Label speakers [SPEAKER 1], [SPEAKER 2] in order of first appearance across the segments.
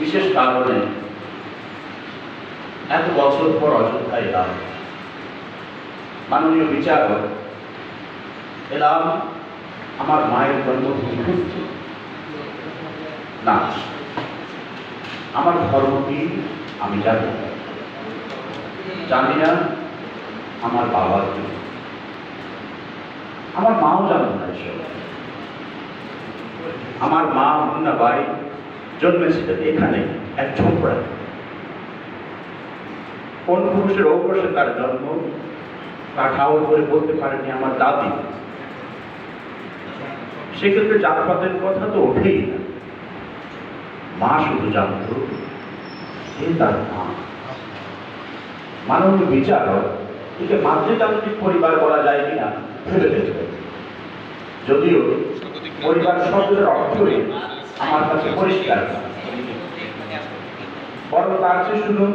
[SPEAKER 1] বিশেষ কারণে এত বছর পর অযোধ্যায় এলাম। মাননীয় বিচারক, এলাম আমার মায়ের জন্মভূমি না, আমার ধর্ম কি আমি জানি জানি না আমার বাবার কি আমার মাও জানত না এসব। আমার মা মুন্না বাই জন্মেছিলেন এখানে এক ঝোপড়ায় কোন পুরুষের ঔপসে তার জন্ম ঠাউর করে বলতে পারেনি আমার দাদি। সেক্ষেত্রে জাতপাতের কথা তো ওঠেই না। মা শুধু জানত সে তার মা। মাননীয় বিচারক একে মাতৃতান্ত্রিক পরিবার বলা যায় কিনা ভেবে দেখবে যদিও পরিবার শব্দের অর্থই আমার কাছে পরিষ্কার। বরং তার চেয়ে শুনুন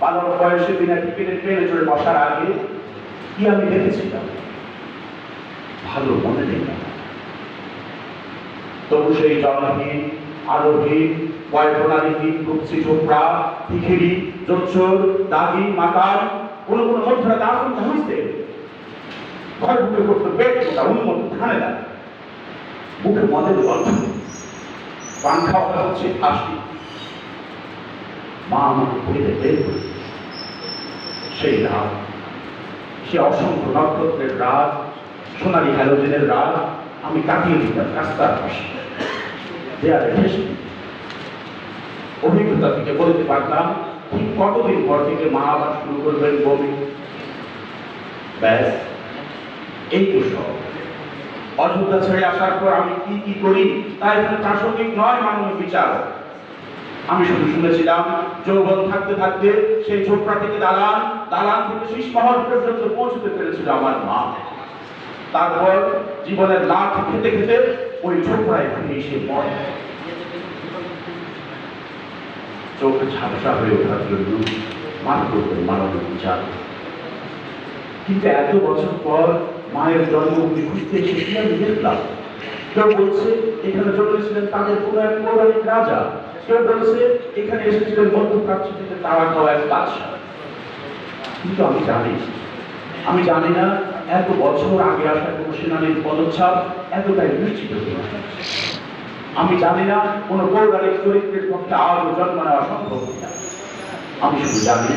[SPEAKER 1] বালক বয়সে বিনা টিকিটে ট্রেনে চড়ে বসার আগে কি আমি দেখেছিলাম ভালো মনে নেই তবু সেই জনহীন আলোহীন বয় প্রণালীহীন কুৎসি চোপড়া ভিখিরি জোচ্ছর দাগি মাতার কোনো কোনো মধ্যরা দাসন হইছে ঘর ঢুকে করতো পেট উন্মত খানে না মদের গল্প পান খাওয়া হচ্ছে ফাঁসি মা আমাকে পড়িতে বের সেই রাত, সে অসংখ্য নক্ষত্রের রাত, সোনালী হ্যালোজেনের রাত, আমি কাটিয়ে দিতাম রাস্তার পাশে। দেয়ালে অভিজ্ঞতা থেকে বলতে পারতাম, ঠিক কতদিন পর থেকে মা আবার শুরু করবেন বমি? ব্যাস, এই তো সব। অযোধ্যা ছেড়ে আসার পর আমি কি কি করি? তা এখানে প্রাসঙ্গিক নয়, মাননীয় বিচারক। আমি শুধু শুনেছিলাম, যৌবন থাকতে থাকতে সেই ছোট্টা থেকে দালান দালান থেকে শীষ মহল পর্যন্ত পৌঁছতে পেরেছিল আমার মা। তারপর জীবনের লাভ খেতে খেতে ওই ছোট্টায় ফিরে এসে মরে। চোখ ঝাপসা হয়ে ওঠার জন্য মান করতেন মাননীয় বিচার কিন্তু এত বছর পর মায়ের জন্মভূমি খুঁজতে আমি দেখলাম। কেউ বলছে, এখানে জন্মেছিলেন তাদের কোনো এক পৌরাণিক রাজা। কেউ বলছে, এখানে এসেছিলেন মধ্যপ্রাচ্য থেকে তারা খাওয়া এক বাদশাহ। কিন্তু আমি জানি আমি জানি না এত বছর আগে আসা কোনো সেনানীর পদচ্ছাপ এতটাই নিশ্চিত আমি জানি না কোনো পৌরাণিক চরিত্রের পক্ষে আরও জন্ম নেওয়া সম্ভব আমি শুধু জানি,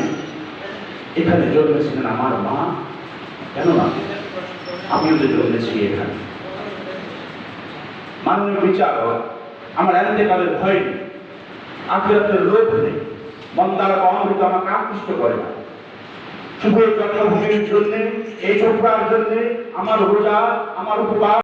[SPEAKER 1] এখানে জন্মেছিলেন আমার মা কেন আমিও যেতে বলেছি এখানে মাননীয় বিচারক, আমার এতেকালের ভয় নেই। আখিরাতের লোভ নেই। মন্দার অমৃত আমাকে আকৃষ্ট করে না। শুভ জন্মভূমির জন্যে, এই ছোট্টার জন্যে আমার রোজা, আমার উপবাস